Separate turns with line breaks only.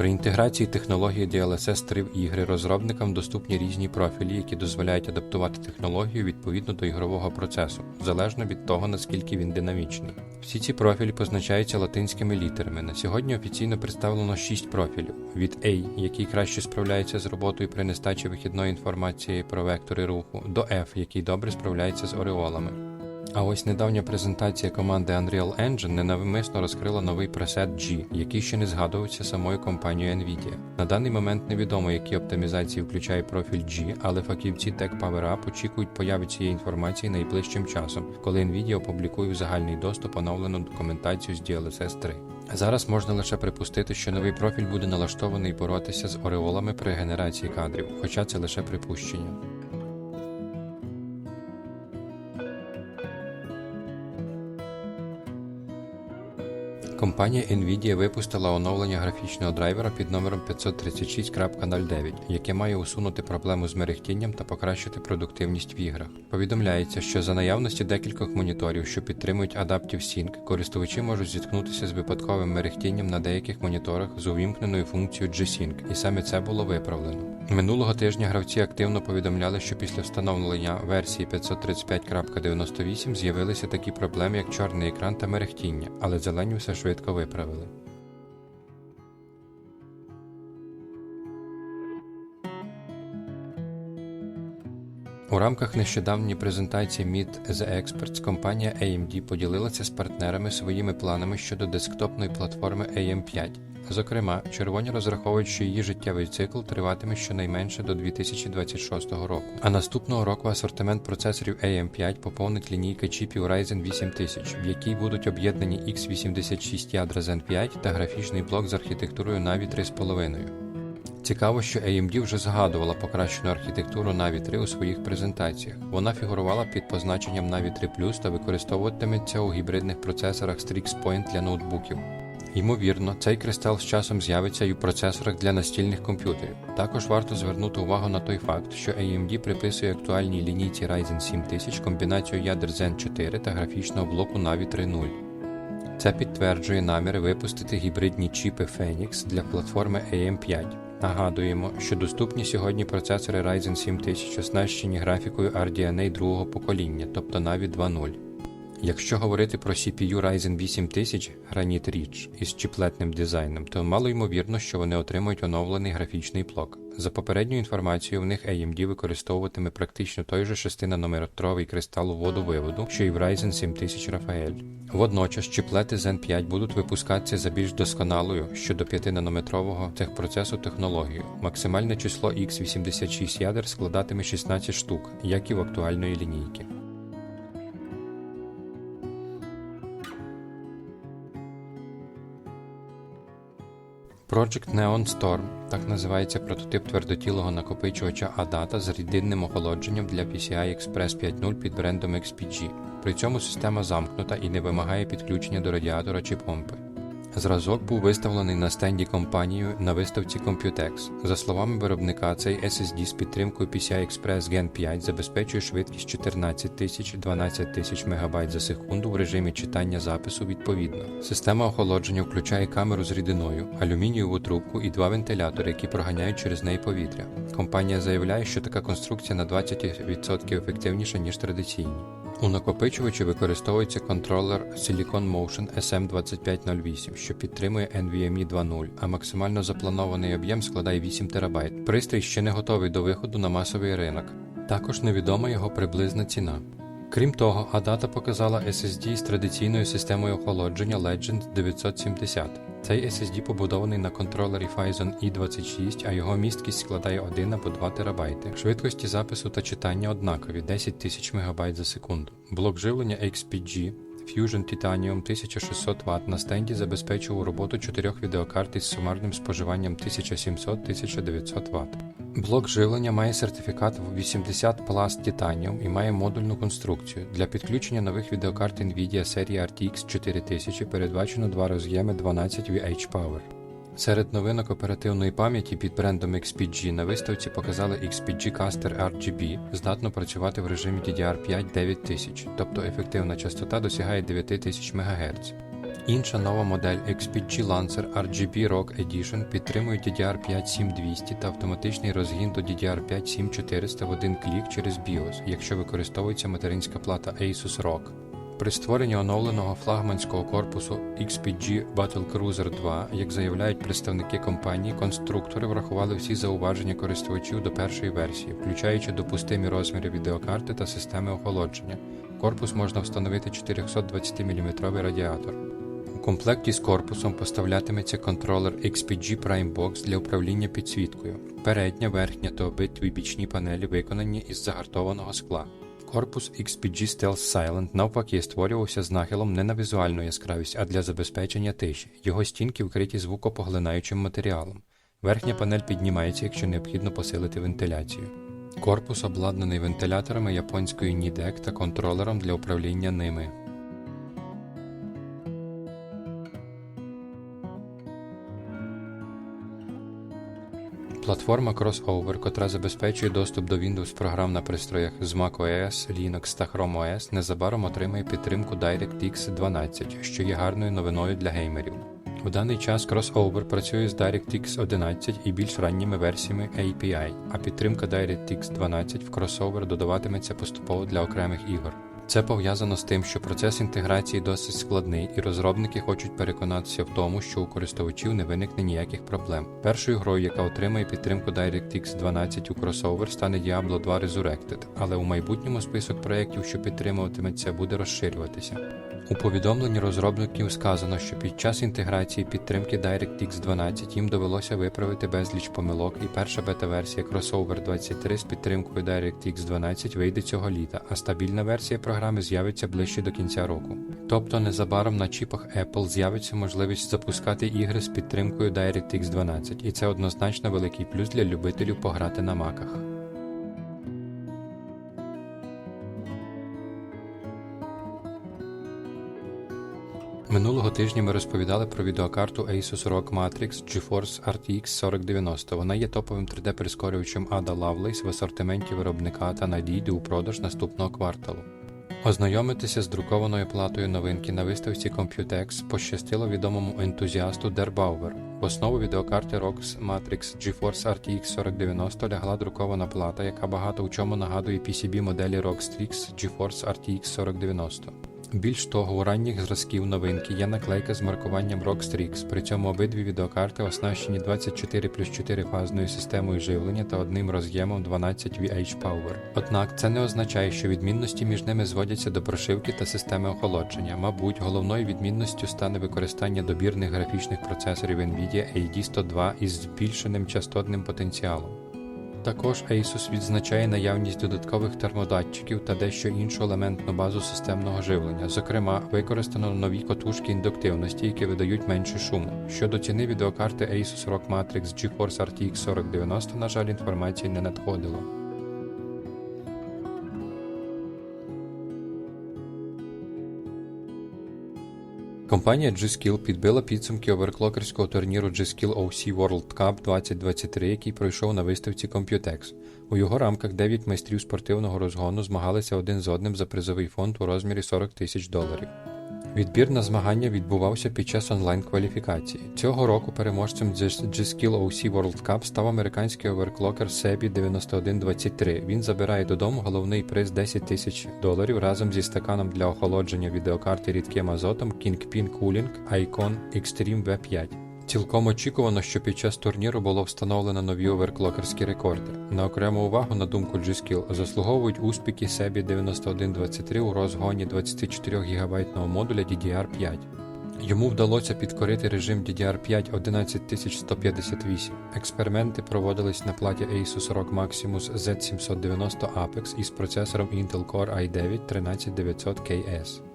При інтеграції технології DLSS 3 в ігри розробникам доступні різні профілі, які дозволяють адаптувати технологію відповідно до ігрового процесу, залежно від того, наскільки він динамічний. Всі ці профілі позначаються латинськими літерами. На сьогодні офіційно представлено 6 профілів: від A, який краще справляється з роботою при нестачі вихідної інформації про вектори руху, до F, який добре справляється з ореолами. А ось недавня презентація команди Unreal Engine ненавмисно розкрила новий пресет G, який ще не згадувався самою компанією Nvidia. На даний момент невідомо, які оптимізації включає профіль G, але фахівці Tech Power Up очікують появи цієї інформації найближчим часом, коли Nvidia опублікує в загальний доступ оновлену документацію з DLSS 3. Зараз можна лише припустити, що новий профіль буде налаштований боротися з ореолами при генерації кадрів, хоча це лише припущення. Компанія Nvidia випустила оновлення графічного драйвера під номером 536.09, яке має усунути проблему з мерехтінням та покращити продуктивність в іграх. Повідомляється, що за наявності декількох моніторів, що підтримують Adaptive Sync, користувачі можуть зіткнутися з випадковим мерехтінням на деяких моніторах з увімкненою функцією G-Sync, і саме це було виправлено. Минулого тижня гравці активно повідомляли, що після встановлення версії 535.98 з'явилися такі проблеми, як чорний екран та мерехтіння, але зелені все швидко виправили. У рамках нещодавньої презентації Meet the Experts компанія AMD поділилася з партнерами своїми планами щодо десктопної платформи AM5. Зокрема, червоні розраховують, що її життєвий цикл триватиме щонайменше до 2026 року. А наступного року асортимент процесорів AM5 поповнить лінійка чіпів Ryzen 8000, в якій будуть об'єднані x86 ядра Zen 5 та графічний блок з архітектурою Navi 3.5. Цікаво, що AMD вже згадувала покращену архітектуру Navi 3 у своїх презентаціях. Вона фігурувала під позначенням Navi 3 Plus та використовуватиметься у гібридних процесорах Strix Point для ноутбуків. Ймовірно, цей кристал з часом з'явиться і у процесорах для настільних комп'ютерів. Також варто звернути увагу на той факт, що AMD приписує актуальній лінійці Ryzen 7000 комбінацію ядер Zen 4 та графічного блоку Navi 3.0. Це підтверджує наміри випустити гібридні чіпи Phoenix для платформи AM5. Нагадуємо, що доступні сьогодні процесори Ryzen 7000 оснащені графікою RDNA другого покоління, тобто Navi 2.0. Якщо говорити про CPU Ryzen 8000 Granite Ridge із чіплетним дизайном, то мало ймовірно, що вони отримують оновлений графічний блок. За попередньою інформацією, в них AMD використовуватиме практично той же 6-нанометровий кристал водовиводу, що і в Ryzen 7000 Rafael. Водночас чіплети Zen 5 будуть випускатися за більш досконалою щодо 5-нанометрового техпроцесу технологію. Максимальне число x86 ядер складатиме 16 штук, як і в актуальної лінійки. Project Neon Storm так називається прототип твердотілого накопичувача ADATA з рідинним охолодженням для PCI Express 5.0 під брендом XPG. При цьому система замкнута і не вимагає підключення до радіатора чи помпи. Зразок був виставлений на стенді компанією на виставці Computex. За словами виробника, цей SSD з підтримкою PCI Express Gen 5 забезпечує швидкість 14 тисяч 12 тисяч МБ за секунду в режимі читання запису відповідно. Система охолодження включає камеру з рідиною, алюмінієву трубку і два вентилятори, які проганяють через неї повітря. Компанія заявляє, що така конструкція на 20% ефективніша ніж традиційні. У накопичувачі використовується контролер Silicon Motion SM2508, що підтримує NVMe 2.0, а максимально запланований об'єм складає 8 ТБ. Пристрій ще не готовий до виходу на масовий ринок. Також невідома його приблизна ціна. Крім того, ADATA показала SSD з традиційною системою охолодження Legend 970. Цей SSD побудований на контролері Phison i26, а його місткість складає 1 або 2 ТБ. Швидкості запису та читання однакові 10 тисяч МБ за секунду. Блок живлення XPG Fusion Titanium 1600 Вт на стенді забезпечував роботу чотирьох відеокарт із сумарним споживанням 1700-1900 Вт. Блок живлення має сертифікат 80 Plus Titanium і має модульну конструкцію. Для підключення нових відеокарт Nvidia серії RTX 4000 передбачено два роз'єми 12 VH Power. Серед новинок оперативної пам'яті під брендом XPG на виставці показали XPG Caster RGB, здатно працювати в режимі DDR5 9000, тобто ефективна частота досягає 9000 МГц. Інша нова модель XPG Lancer RGB Rock Edition підтримує DDR5 7200 та автоматичний розгін до DDR5 7400 в один клік через BIOS, якщо використовується материнська плата Asus ROG. При створенні оновленого флагманського корпусу XPG Battlecruiser 2, як заявляють представники компанії, конструктори врахували всі зауваження користувачів до першої версії, включаючи допустимі розміри відеокарти та системи охолодження. Корпус можна встановити 420 мм радіатор. У комплекті з корпусом поставлятиметься контролер XPG Prime Box для управління підсвіткою. Передня, верхня та обидві бічні панелі виконані із загартованого скла. Корпус XPG Stealth Silent навпаки створювався з нахилом не на візуальну яскравість, а для забезпечення тиші. Його стінки вкриті звукопоглинаючим матеріалом. Верхня панель піднімається, якщо необхідно посилити вентиляцію. Корпус обладнаний вентиляторами японської NIDEC та контролером для управління ними. Платформа Crossover, котра забезпечує доступ до Windows програм на пристроях з macOS, Linux та Chrome OS, незабаром отримає підтримку DirectX 12, що є гарною новиною для геймерів. У даний час Crossover працює з DirectX 11 і більш ранніми версіями API, а підтримка DirectX 12 в Crossover додаватиметься поступово для окремих ігор. Це пов'язано з тим, що процес інтеграції досить складний, і розробники хочуть переконатися в тому, що у користувачів не виникне ніяких проблем. Першою грою, яка отримає підтримку DirectX 12 у кросовер, стане Diablo 2 Resurrected, але у майбутньому список проєктів, що підтримуватиметься, буде розширюватися. У повідомленні розробників сказано, що під час інтеграції підтримки DirectX 12 їм довелося виправити безліч помилок, і перша бета-версія Crossover 23 з підтримкою DirectX 12 вийде цього літа, а стабільна версія програми з'явиться ближче до кінця року. Тобто незабаром на чіпах Apple з'явиться можливість запускати ігри з підтримкою DirectX 12, і це однозначно великий плюс для любителів пограти на маках. Минулого тижня ми розповідали про відеокарту Asus ROG Matrix GeForce RTX 4090. Вона є топовим 3D-прискорювачем Ada Lovelace в асортименті виробника та надійде у продаж наступного кварталу. Ознайомитися з друкованою платою новинки на виставці Computex пощастило відомому ентузіасту Дербауер. В основу відеокарти ROG Matrix GeForce RTX 4090 лягла друкована плата, яка багато в чому нагадує PCB моделі ROG Strix GeForce RTX 4090. Більш того, у ранніх зразків новинки є наклейка з маркуванням ROG Strix, при цьому обидві відеокарти оснащені 24 плюс 4 фазною системою живлення та одним роз'ємом 12 VH Power. Однак це не означає, що відмінності між ними зводяться до прошивки та системи охолодження. Мабуть, головною відмінністю стане використання добірних графічних процесорів NVIDIA AD102 із збільшеним частотним потенціалом. Також Asus відзначає наявність додаткових термодатчиків та дещо іншу елементну базу системного живлення. Зокрема, використано нові котушки індуктивності, які видають менше шуму. Щодо ціни відеокарти Asus ROG Matrix GeForce RTX 4090, на жаль, інформації не надходило. Компанія G-Skill підбила підсумки оверклокерського турніру G-Skill OC World Cup 2023, який пройшов на виставці Computex. У його рамках 9 майстрів спортивного розгону змагалися один з одним за призовий фонд у розмірі 40 тисяч доларів. Відбір на змагання відбувався під час онлайн-кваліфікації. Цього року переможцем G-Skill OC World Cup став американський оверклокер Себі 9123. Він забирає додому головний приз 10 тисяч доларів разом зі стаканом для охолодження відеокарти рідким азотом Kingpin Cooling Icon Extreme V5. Цілком очікувано, що під час турніру було встановлено нові оверклокерські рекорди. На окрему увагу, на думку G-Skill, заслуговують успіхи Себі 9123 у розгоні 24 ГБ модуля DDR5. Йому вдалося підкорити режим DDR5 11158. Експерименти проводились на платі Asus ROG Maximus Z790 Apex із процесором Intel Core i9 13900KS.